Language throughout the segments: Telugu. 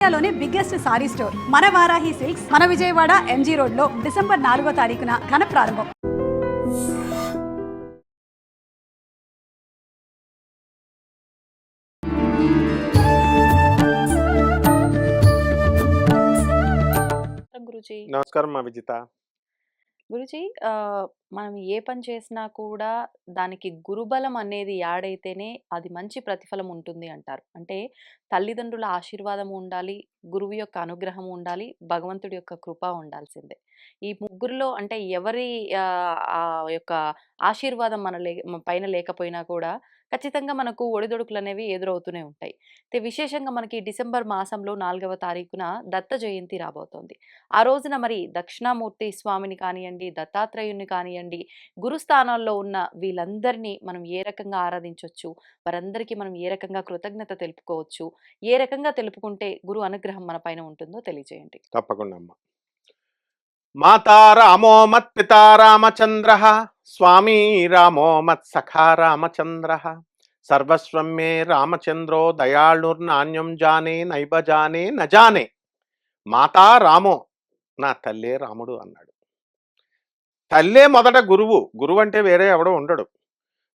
ఇండియాలోని బిగ్గెస్ట్ సారీ స్టోర్ మన వారాహి సిల్క్స్ మన విజయవాడ ఎంజీ రోడ్లో డిసెంబర్ నాలుగో తారీఖున ఘన ప్రారంభం. గురుజీ. నమస్కారం మా విజిత. గురుజీ ఆ, మనం ఏ పని చేసినా కూడా దానికి గురుబలం అనేది యాడైతేనే అది మంచి ప్రతిఫలం ఉంటుంది అంటారు. అంటే తల్లిదండ్రుల ఆశీర్వాదం ఉండాలి గురువు యొక్క అనుగ్రహం ఉండాలి భగవంతుడి యొక్క కృప ఉండాల్సిందే. ఈ ముగ్గురులో అంటే ఎవరి ఆ, ఆ యొక్క ఆశీర్వాదం మన లే మన పైన లేకపోయినా కూడా ఖచ్చితంగా మనకు ఒడిదొడుకులు అనేవి ఎదురవుతూనే ఉంటాయి. అయితే విశేషంగా మనకి డిసెంబర్ మాసంలో నాలుగవ తారీఖున దత్త జయంతి రాబోతోంది. ఆ రోజున మరి దక్షిణామూర్తి స్వామిని కానివ్వండి దత్తాత్రేయుని కానివ్వండి గురుస్థానాల్లో ఉన్న వీళ్ళందరినీ మనం ఏ రకంగా ఆరాధించవచ్చు వారందరికీ మనం ఏ రకంగా కృతజ్ఞత తెలుపుకోవచ్చు? ఏ రకంగా తెలుపుకుంటే గురు అనుగ్రహం మన పైన ఉంటుందో తెలియజేయండి. తప్పకుండా అమ్మ. మాతా రామో మత్ రామచంద్ర స్వామి రామో మత్సఖా రామచంద్ర. సర్వస్వం మే రామచంద్రో దయాళుర్నాణ్యం జానే నైబ జానే నజానే మాతా రామో. నా తల్లే రాముడు అన్నాడు. తల్లే మొదట గురువు. గురువు అంటే వేరే ఎవడో ఉండడు.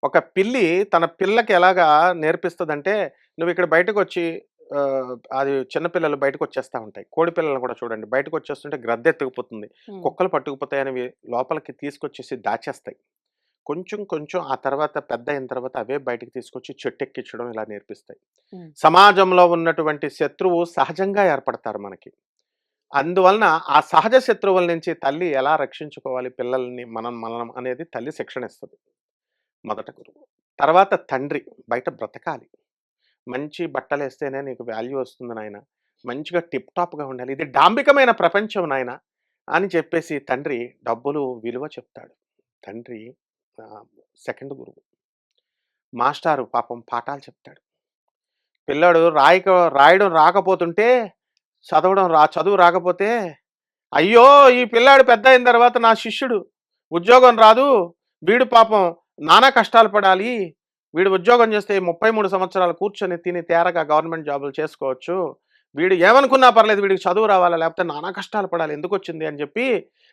ఒక పిల్లి తన పిల్లకి ఎలాగా నేర్పిస్తుందంటే నువ్వు ఇక్కడ బయటకు వచ్చి అది చిన్నపిల్లలు బయటకు వచ్చేస్తూ ఉంటాయి. కోడి పిల్లలు కూడా చూడండి. బయటకు వచ్చేస్తుంటే గ్రద్ద ఎత్తుకుపోతుంది ఉమ్, కుక్కలు పట్టుకుపోతాయని లోపలికి తీసుకొచ్చేసి దాచేస్తాయి. కొంచెం కొంచెం ఆ తర్వాత పెద్ద అయిన తర్వాత అవే బయటకు తీసుకొచ్చి చెట్టు ఎక్కించడం ఇలా నేర్పిస్తాయి. సమాజంలో ఉన్నటువంటి శత్రువు సహజంగా ఏర్పడతారు మనకి. అందువలన ఆ సహజ శత్రువుల నుంచి తల్లి ఎలా రక్షించుకోవాలి? పిల్లల్ని మనం మనం అనేది తల్లి శిక్షణ ఇస్తుంది. మొదట గురువు. తర్వాత తండ్రి బయట బ్రతకాలి. మంచి బట్టలు వేస్తేనే నీకు వాల్యూ వస్తుంది నాయన. మంచిగా టిప్ టాప్గా ఉండాలి. ఇది డాంబికమైన ప్రపంచం నాయన అని చెప్పేసి తండ్రి డబ్బులు విలువ చెప్తాడు. తండ్రి సెకండ్ గురువు. మాస్టారు పాపం పాఠాలు చెప్తాడు. పిల్లాడు రాయక రాయడం రాకపోతుంటే చదవడం రా చదువు రాకపోతే అయ్యో! ఈ పిల్లాడు పెద్ద అయిన తర్వాత నా శిష్యుడు ఉద్యోగం రాదు వీడు పాపం నానా కష్టాలు పడాలి వీడు ఉద్యోగం చేస్తే ముప్పై మూడు సంవత్సరాలు కూర్చొని తిని తేరగా గవర్నమెంట్ జాబులు చేసుకోవచ్చు వీడు ఏమనుకున్నా పర్లేదు వీడికి చదువు రావాలా లేకపోతే నానా కష్టాలు పడాలి ఎందుకు వచ్చింది అని చెప్పి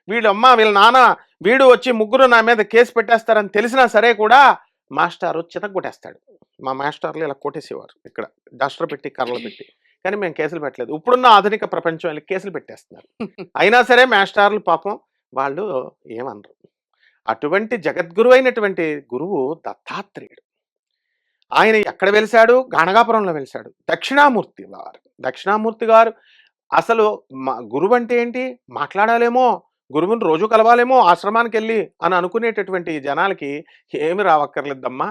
వీడు అమ్మ వీళ్ళ నాన్న వీడు వచ్చి ముగ్గురు నా మీద కేసు పెట్టేస్తారని తెలిసినా సరే కూడా మాస్టారు చితగొట్టేస్తాడు మా మాస్టర్లు ఇలా కొట్టేసేవారు ఇక్కడ డస్టర్ పెట్టి కర్రలు పెట్టి. కానీ మేము కేసులు పెట్టలేదు. ఇప్పుడున్న ఆధునిక ప్రపంచం వెళ్ళి కేసులు పెట్టేస్తున్నారు. అయినా సరే మాస్టర్లు పాపం వాళ్ళు ఏమనరు. అటువంటి జగద్గురు అయినటువంటి గురువు దత్తాత్రేయుడు. ఆయన ఎక్కడ వెలిశాడు? గాణగాపురంలో వెలిశాడు. దక్షిణామూర్తి వారు. దక్షిణామూర్తి గారు అసలు మా గురువు అంటే ఏంటి? మాట్లాడాలేమో? గురువుని రోజు కలవాలేమో ఆశ్రమానికి వెళ్ళి అని అనుకునేటటువంటి జనాలకి ఏమి రావక్కర్లేదమ్మా.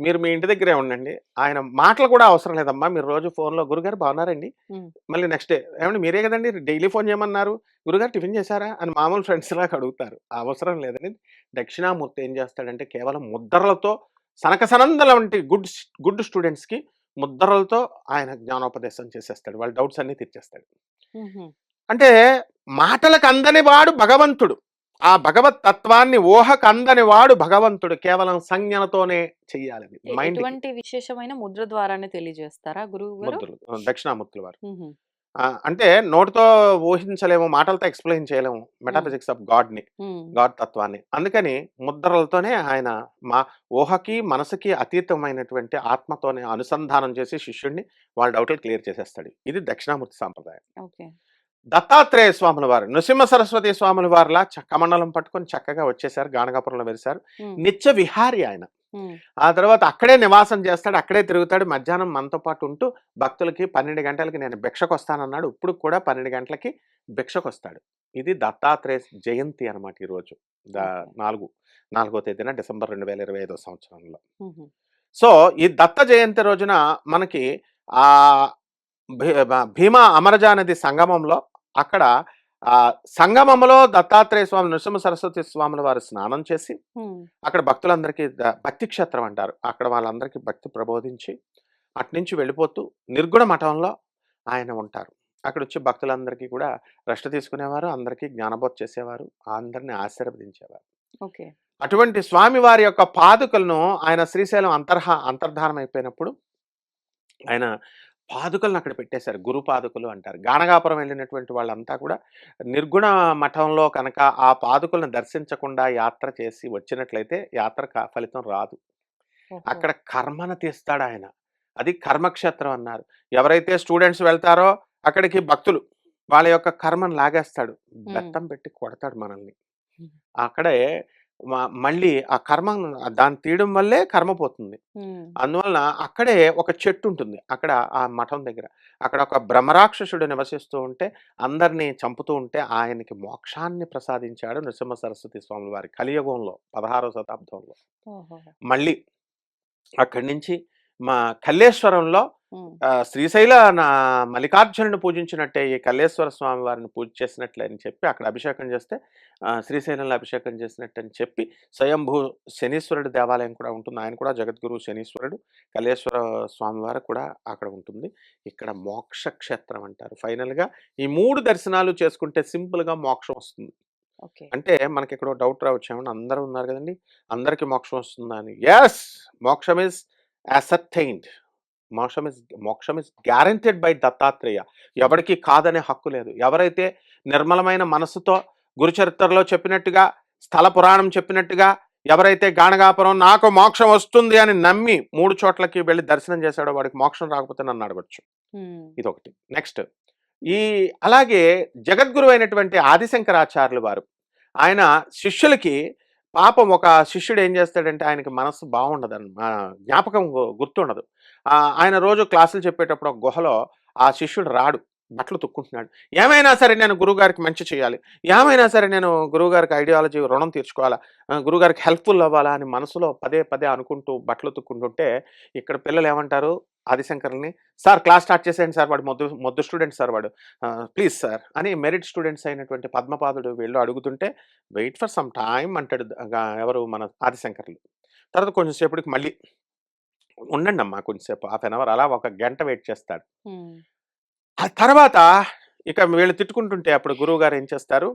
మీరు మీ ఇంటి దగ్గరే ఉండండి. ఆయన మాటలు కూడా అవసరం లేదమ్మా. మీరు రోజు ఫోన్లో గురుగారు బాగున్నారండి. మళ్ళీ నెక్స్ట్ డే ఏమండి మీరే కదండి డైలీ ఫోన్ చేయమన్నారు. గురుగారు టిఫిన్ చేశారా అని మామూలు ఫ్రెండ్స్ లాగా అడుగుతారు. అవసరం లేదని దక్షిణామూర్తి ఏం చేస్తాడంటే కేవలం ముద్రలతో సనక సనందల వంటి గుడ్ గుడ్ స్టూడెంట్స్కి ముద్రలతో ఆయన జ్ఞానోపదేశం చేసేస్తాడు. వాళ్ళ డౌట్స్ అన్ని తీర్చేస్తాడు. అంటే మాటలకు అందని వాడు భగవంతుడు. ఆ భగవత్ తత్వాన్ని ఊహకు అందని వాడు భగవంతుడు. కేవలం సంజ్ఞలతోనే చెయ్యాలి మైండ్ విశేషమైన ముద్ర ద్వారానే తెలియజేస్తారా గురువు దక్షిణామూర్తుల వారు. అంటే నోటితో ఊహించలేము మాటలతో ఎక్స్ప్లెయిన్ చేయలేము. మెటాఫిజిక్స్ ఆఫ్ గాడ్ని గాడ్ తత్వాన్ని. అందుకని ముద్రలతోనే ఆయన మా ఊహకి మనసుకి అతీతమైనటువంటి ఆత్మతోనే అనుసంధానం చేసి శిష్యుడిని వాళ్ళ డౌట్లు క్లియర్ చేసేస్తాడు. ఇది దక్షిణామూర్తి సాంప్రదాయం. దత్తాత్రేయ స్వాముల వారు నృసింహ సరస్వతి స్వాముల వారిలా చక్కమండలం పట్టుకొని చక్కగా వచ్చేసారు గానగాపురంలో వెలిసారు నిత్య విహారి ఆయన. ఆ తర్వాత అక్కడే నివాసం చేస్తాడు అక్కడే తిరుగుతాడు మధ్యాహ్నం మనతో పాటు ఉంటూ భక్తులకి పన్నెండు గంటలకి నేను భిక్షకు వస్తానన్నాడు ఇప్పుడు కూడా పన్నెండు గంటలకి భిక్షకు వస్తాడు ఇది దత్తాత్రేయ జయంతి అనమాట ఈరోజు. నాలుగు నాలుగో తేదీన డిసెంబర్ రెండు వేల ఇరవై ఐదో సంవత్సరంలో. సో ఈ దత్త జయంతి రోజున మనకి ఆ భీమా అమరజా నది సంగమంలో అక్కడ ఆ సంగమంలో దత్తాత్రేయ స్వామి నృసింహ సరస్వతి స్వాముల వారు స్నానం చేసి అక్కడ భక్తులందరికీ భక్తి క్షేత్రం అంటారు. అక్కడ వాళ్ళందరికీ భక్తి ప్రబోధించి అట్నుంచి వెళ్ళిపోతూ నిర్గుణ మఠంలో ఆయన ఉంటారు. అక్కడ వచ్చి భక్తులందరికీ కూడా రెస్ట్ తీసుకునేవారు. అందరికీ జ్ఞానబోధ చేసేవారు. అందరిని ఆశీర్వదించేవారు. ఓకే. అటువంటి స్వామి వారి యొక్క పాదుకలను ఆయన శ్రీశైలం అంతర్హ అంతర్ధానం అయిపోయినప్పుడు ఆయన పాదుకలను అక్కడ పెట్టేశారు. గురు పాదుకలు అంటారు. గాణగాపురం వెళ్ళినటువంటి వాళ్ళంతా కూడా నిర్గుణ మఠంలో కనుక ఆ పాదుకలను దర్శించకుండా యాత్ర చేసి వచ్చినట్లయితే యాత్ర కా- ఫలితం రాదు. అక్కడ కర్మను తీస్తాడు ఆయన. అది కర్మక్షేత్రం అన్నారు. ఎవరైతే స్టూడెంట్స్ వెళ్తారో అక్కడికి భక్తులు వాళ్ళ యొక్క కర్మను లాగేస్తాడు. బెత్తం పెట్టి కొడతాడు మనల్ని. అక్కడే మళ్ళీ ఆ కర్మ దాన్ని తీయడం వల్లే కర్మ పోతుంది. అందువలన అక్కడే ఒక చెట్టు ఉంటుంది. అక్కడ ఆ మఠం దగ్గర. అక్కడ ఒక బ్రహ్మరాక్షసుడు నివసిస్తూ ఉంటే అందరినీ చంపుతూ ఉంటే ఆయనకి మోక్షాన్ని ప్రసాదించాడు నృసింహ సరస్వతి స్వామి వారి కలియుగంలో పదహారవ శతాబ్దంలో. మళ్ళీ అక్కడి నుంచి మా కల్లేశ్వరంలో శ్రీశైల నా మల్లికార్జునుని పూజించినట్టే ఈ కల్లేశ్వర స్వామి వారిని పూజ చేసినట్లే అని చెప్పి అక్కడ అభిషేకం చేస్తే శ్రీశైలంలో అభిషేకం చేసినట్టు అని చెప్పి స్వయంభూ శనీశ్వరుడి దేవాలయం కూడా ఉంటుంది. ఆయన కూడా జగద్గురు శనీశ్వరుడు కల్లేశ్వర స్వామి వారు కూడా అక్కడ ఉంటుంది. ఇక్కడ మోక్ష క్షేత్రం అంటారు. ఫైనల్గా ఈ మూడు దర్శనాలు చేసుకుంటే సింపుల్గా మోక్షం వస్తుంది. ఓకే. అంటే మనకి ఇక్కడ డౌట్ రావచ్చు ఏమన్నా? అందరూ ఉన్నారు కదండి. అందరికీ మోక్షం వస్తుందా అని. Yes moksham is ascertained moksham is moksham is guaranteed by Dattatreya. ఎవరికి కాదనే హక్కు లేదు. ఎవరైతే నిర్మలమైన మనసుతో గురుచరిత్రలో చెప్పినట్టుగా స్థల పురాణం చెప్పినట్టుగా ఎవరైతే గాణగాపురం నాకు మోక్షం వస్తుంది అని నమ్మి మూడు చోట్లకి వెళ్ళి దర్శనం చేశాడో వాడికి మోక్షం రాకపోతే నన్ను అడగచ్చు. ఇదొకటి. నెక్స్ట్ ఈ అలాగే జగద్గురు అయినటువంటి ఆదిశంకరాచార్యులు వారు ఆయన శిష్యులకి పాపం ఒక శిష్యుడు ఏం చేస్తాడంటే ఆయనకి మనసు బాగుండదు జ్ఞాపకం గుర్తుండదు. ఆయన రోజు క్లాసులు చెప్పేటప్పుడు ఒక గుహలో ఆ శిష్యుడు రాడు బట్టలు తుక్కుంటున్నాడు. ఏమైనా సరే నేను గురువుగారికి మంచి చేయాలి. ఏమైనా సరే నేను గురువుగారికి ఐడియాలజీ రుణం తీర్చుకోవాలా? గురుగారికి గురువుగారికి హెల్ప్ఫుల్ అవ్వాలా అని మనసులో పదే పదే అనుకుంటూ బట్టలు తుక్కుంటుంటే ఇక్కడ పిల్లలు ఏమంటారు? ఆదిశంకర్ని సార్ క్లాస్ స్టార్ట్ చేసేయండి సార్ వాడు మొద్దు మొద్దు స్టూడెంట్ సార్ వాడు. ప్లీజ్ సార్ అని మెరిట్ స్టూడెంట్స్ అయినటువంటి పద్మపాదుడు వీళ్ళు అడుగుతుంటే వెయిట్ ఫర్ సమ్ టైం అంటాడు ఎవరు మన ఆదిశంకర్లు. తర్వాత కొంచెం సేపటికి మళ్ళీ ఉండండి అమ్మా కొంచెంసేపు హాఫ్ అన్ అవర్ అలా ఒక గంట వెయిట్ చేస్తాడు. ఆ తర్వాత ఇక వీళ్ళు తిట్టుకుంటుంటే అప్పుడు గురువు గారు ఏం చేస్తారు?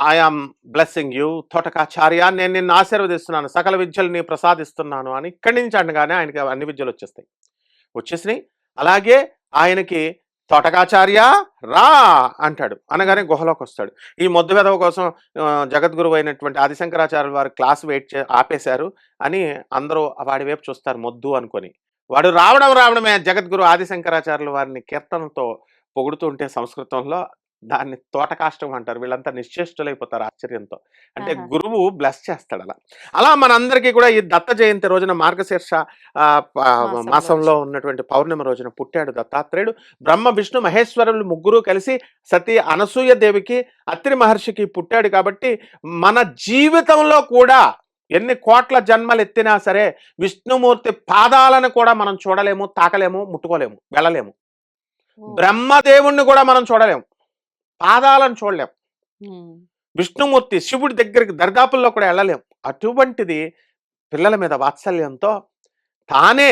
ఐఆమ్ బ్లెస్సింగ్ యూ తోటకాచార్య నేను నిన్ను ఆశీర్వదిస్తున్నాను సకల విద్యల్ని ప్రసాదిస్తున్నాను అని ఇక్కడి నుంచి అనగానే ఆయనకి అన్ని విద్యలు వచ్చేస్తాయి. వచ్చేసినాయి. అలాగే ఆయనకి తోటకాచార్య రా అంటాడు. అనగానే గుహలోకి వస్తాడు. ఈ మొద్దు వెధవ కోసం ఆ, జగద్గురువు అయినటువంటి ఆదిశంకరాచార్యుల వారు క్లాస్ వెయిట్ చే ఆపేశారు అని అందరూ వాడి వైపు చూస్తారు మొద్దు అనుకొని. వాడు రావడం రావడమే జగద్గురు ఆదిశంకరాచార్యుల వారిని కీర్తనతో పొగుడుతుంటే సంస్కృతంలో దాన్ని తోటకాష్టం అంటారు. వీళ్ళంతా నిశ్చేష్టులైపోతారు ఆశ్చర్యంతో. అంటే. గురువు బ్లెస్ చేస్తాడు అలా అలా మనందరికీ కూడా ఈ దత్త జయంతి రోజున మార్గశీర్ష మాసంలో ఉన్నటువంటి పౌర్ణమి రోజున పుట్టాడు దత్తాత్రేయుడు. బ్రహ్మ విష్ణు మహేశ్వరులు ముగ్గురు కలిసి సతీ అనసూయ దేవికి అత్రి మహర్షికి పుట్టాడు కాబట్టి మన జీవితంలో కూడా ఎన్ని కోట్ల జన్మలు ఎత్తినా సరే విష్ణుమూర్తి పాదాలను కూడా మనం చూడలేము తాకలేము ముట్టుకోలేము వెళ్ళలేము. బ్రహ్మదేవుణ్ణి కూడా మనం చూడలేము. పాదాలను చూడలేం. విష్ణుమూర్తి శివుడి దగ్గరికి దర్దాపుల్లో కూడా వెళ్ళలేం. అటువంటిది పిల్లల మీద వాత్సల్యంతో తానే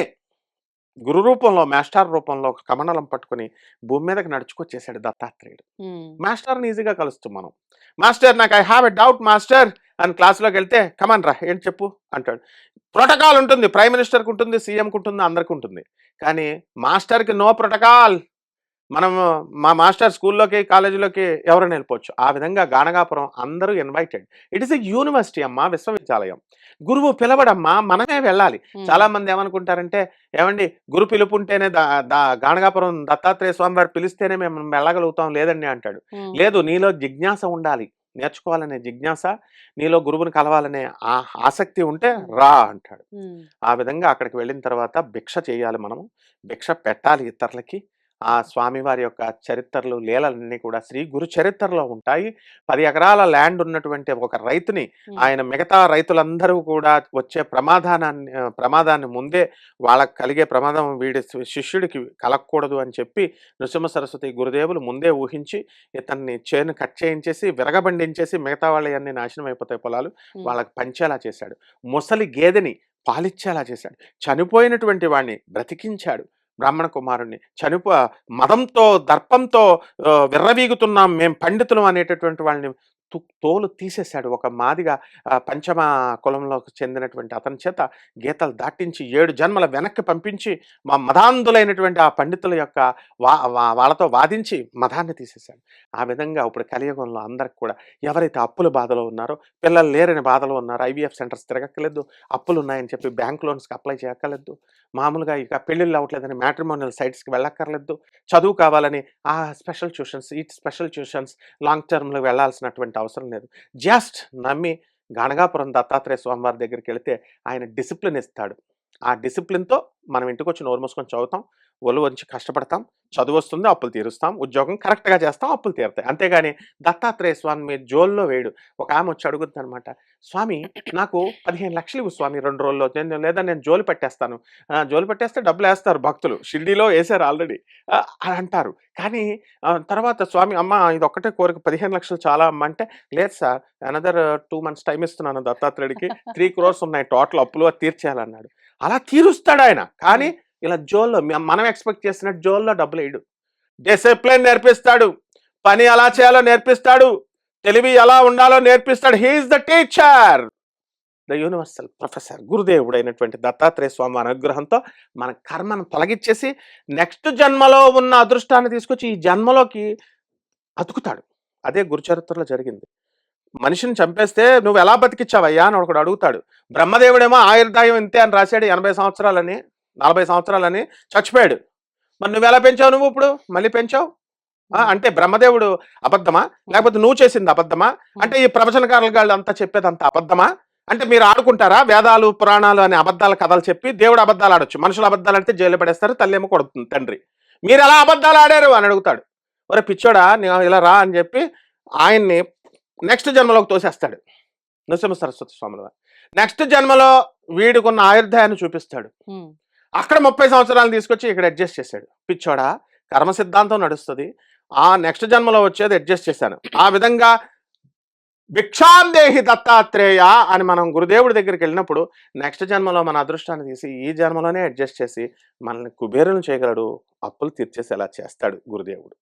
గురు రూపంలో మాస్టర్ రూపంలో ఒక కమండలం పట్టుకుని భూమి మీదకి నడుచుకొచ్చేసాడు దత్తాత్రేయుడు. మాస్టర్ని ఈజీగా కలుస్తాం మనం. మాస్టర్ నాకు I have a doubt master అని క్లాస్లోకి వెళ్తే కమాన్ రా ఏంటి చెప్పు? అంటాడు. ప్రోటోకాల్ ఉంటుంది ప్రైమ్ మినిస్టర్కి ఉంటుంది సీఎంకి ఉంటుంది అందరికి ఉంటుంది. కానీ మాస్టర్కి నో ప్రోటోకాల్. మనం మా మాస్టర్ స్కూల్లోకి కాలేజీలోకి ఎవరైనా వెళ్ళిపోవచ్చు. ఆ విధంగా గానగాపురం అందరూ invited. It is a university అమ్మా విశ్వవిద్యాలయం. గురువు పిలవడమ్మా మనమే వెళ్ళాలి. చాలా మంది ఏమనుకుంటారంటే ఏమండి గురు పిలుపు ఉంటేనే దా దా- గానగాపురం దత్తాత్రేయ స్వామి వారు పిలిస్తేనే మేము వెళ్ళగలుగుతాం లేదండి అంటాడు. లేదు నీలో జిజ్ఞాస ఉండాలి. నేర్చుకోవాలనే జిజ్ఞాస నీలో గురువుని కలవాలనే ఆ ఆసక్తి ఉంటే రా అంటాడు. ఆ విధంగా అక్కడికి వెళ్ళిన తర్వాత భిక్ష చేయాలి మనము. భిక్ష పెట్టాలి ఇతరులకి. ఆ స్వామివారి యొక్క చరిత్రలు లీలలన్నీ కూడా శ్రీ గురు చరిత్రలో ఉంటాయి. పది ఎకరాల ల్యాండ్ ఉన్నటువంటి ఒక రైతుని ఆయన మిగతా రైతులందరూ కూడా వచ్చే ప్రమాదానాన్ని ప్రమాదాన్ని ముందే వాళ్ళకి కలిగే ప్రమాదం వీడి శిష్యుడికి కలగకూడదు అని చెప్పి నృసింహ సరస్వతి గురుదేవులు ముందే ఊహించి ఇతన్ని చేను కట్ చేయించేసి విరగబండించేసి మిగతా వాళ్ళవన్నీ నాశనం అయిపోతాయి పొలాలు వాళ్ళకి పంచేలా చేశాడు. ముసలి గేదెని పాలిచ్చేలా చేశాడు. చనిపోయినటువంటి వాడిని బ్రతికించాడు. బ్రాహ్మణ కుమారుణ్ణి. చనిపో మదంతో దర్పంతో విర్రవీగుతున్నాం మేం పండితులం అనేటటువంటి వాళ్ళని తోలు తీసేశాడు. ఒక మాదిగా పంచమ కులంలోకి చెందినటువంటి అతని చేత గీతలు దాటించి ఏడు జన్మల వెనక్కి పంపించి మా మదాంధులైనటువంటి ఆ పండితుల యొక్క వా వాళ్ళతో వాదించి మదాన్ని తీసేశాడు. ఆ విధంగా ఇప్పుడు కలియుగంలో అందరికి కూడా ఎవరైతే అప్పుల బాధలో ఉన్నారో పిల్లలు లేరని బాధలో ఉన్నారో ఐవీఎఫ్ సెంటర్స్ తిరగక్కలేదు అప్పులు ఉన్నాయని చెప్పి బ్యాంక్ లోన్స్కి అప్లై చేయక్కర్లేదు మామూలుగా ఇక పెళ్ళిళ్ళు అవ్వట్లేదని మ్యాట్రిమోనియల్ సైట్స్కి వెళ్ళక్కర్లేదు చదువు కావాలని ఆ స్పెషల్ ట్యూషన్స్ ఈ స్పెషల్ ట్యూషన్స్ లాంగ్ టర్మ్లో వెళ్ళాల్సినటువంటి అవసరం లేదు. జస్ట్ నమ్మి గణగాపురం దత్తాత్రేయ స్వామివారి దగ్గరికి వెళితే ఆయన డిసిప్లిన్ ఇస్తాడు. ఆ డిసిప్లిన్తో మనం ఇంటికి వచ్చి నోరు మూసుకొని చదువుతాం. ఒళ్ళు కష్టపడతాం చదువు వస్తుంది అప్పులు తీరుస్తాం ఉద్యోగం కరెక్ట్గా చేస్తాం అప్పులు తీరుతాయి. అంతేగాని దత్తాత్రేయ స్వామి మీద జోల్లో వేయడు ఒక ఆమె వచ్చి అడుగుద్ది అనమాట స్వామి నాకు పదిహేను లక్షలు ఇవ్వు స్వామి రెండు రోజుల్లో. నేను లేదా నేను జోలు పెట్టేస్తాను. జోలు పెట్టేస్తే డబ్బులు వేస్తారు భక్తులు. షిర్డీలో వేశారు ఆల్రెడీ. అని అంటారు. కానీ తర్వాత స్వామి అమ్మ ఇది ఒక్కటే కోరిక. పదిహేను లక్షలు చాలా అమ్మ. అంటే లేదు sir another two months time ఇస్తున్నాను దత్తాత్రేయుడికి. త్రీ క్రోర్స్ ఉన్నాయి టోటల్ అప్పులు తీర్చేయాలన్నాడు అలా తీరుస్తాడు ఆయన కానీ ఇలా జోల్లో మనం ఎక్స్పెక్ట్ చేసినట్టు జోల్లో డబ్బులు వేయడు డిసిప్లిన్ నేర్పిస్తాడు. పని ఎలా చేయాలో నేర్పిస్తాడు. తెలివి ఎలా ఉండాలో నేర్పిస్తాడు. He is the teacher. The universal professor గురుదేవుడు అయినటువంటి దత్తాత్రేయ స్వామి అనుగ్రహంతో మన కర్మను తొలగించేసి నెక్స్ట్ జన్మలో ఉన్న అదృష్టాన్ని తీసుకొచ్చి ఈ జన్మలోకి అతుకుతాడు. అదే గురుచరిత్రలో జరిగింది. మనిషిని చంపేస్తే నువ్వు ఎలా బతికిచ్చావయ్యా అని ఒకడు అడుగుతాడు. బ్రహ్మదేవుడేమో ఆయుర్దాయం ఇంతే అని రాశాడు ఎనభై సంవత్సరాలని. నలభై సంవత్సరాలని చచ్చిపోయాడు. మరి నువ్వు ఎలా పెంచావు నువ్వు ఇప్పుడు? మళ్ళీ పెంచావు? అంటే బ్రహ్మదేవుడు అబద్ధమా? లేకపోతే నువ్వు చేసింది అబద్ధమా? అంటే ఈ ప్రవచనకారులు గాళ్ళు అంతా చెప్పేది అంత అబద్ధమా? అంటే మీరు ఆడుకుంటారా? వేదాలు పురాణాలు అనే అబద్ధాల కథలు చెప్పి దేవుడు అబద్ధాలు ఆడొచ్చు. మనుషులు అబద్ధాలు ఆడితే జైలు పడేస్తారు తల్లి ఏమో కొడుతుంది తండ్రి. మీరు ఎలా అబద్ధాలు ఆడారు అని అడుగుతాడు. ఒరే పిచ్చోడా నేను ఇలా రా అని చెప్పి ఆయన్ని నెక్స్ట్ జన్మలోకి తోసేస్తాడు. నృసింహ సరస్వతి స్వాముల వారు నెక్స్ట్ జన్మలో వీడికున్న ఆయుర్దాయాన్ని చూపిస్తాడు. అక్కడ ముప్పై సంవత్సరాలు తీసుకొచ్చి ఇక్కడ అడ్జస్ట్ చేశాడు. పిచ్చోడా కర్మ సిద్ధాంతం నడుస్తుంది. ఆ నెక్స్ట్ జన్మలో వచ్చేది అడ్జస్ట్ చేశాను. ఆ విధంగా భిక్షాందేహి దత్తాత్రేయ అని మనం గురుదేవుడి దగ్గరికి వెళ్ళినప్పుడు నెక్స్ట్ జన్మలో మన అదృష్టాన్ని తీసి ఈ జన్మలోనే అడ్జస్ట్ చేసి మనల్ని కుబేరులు చేయగలడు అప్పులు తీర్చేసేలా చేస్తాడు గురుదేవుడు.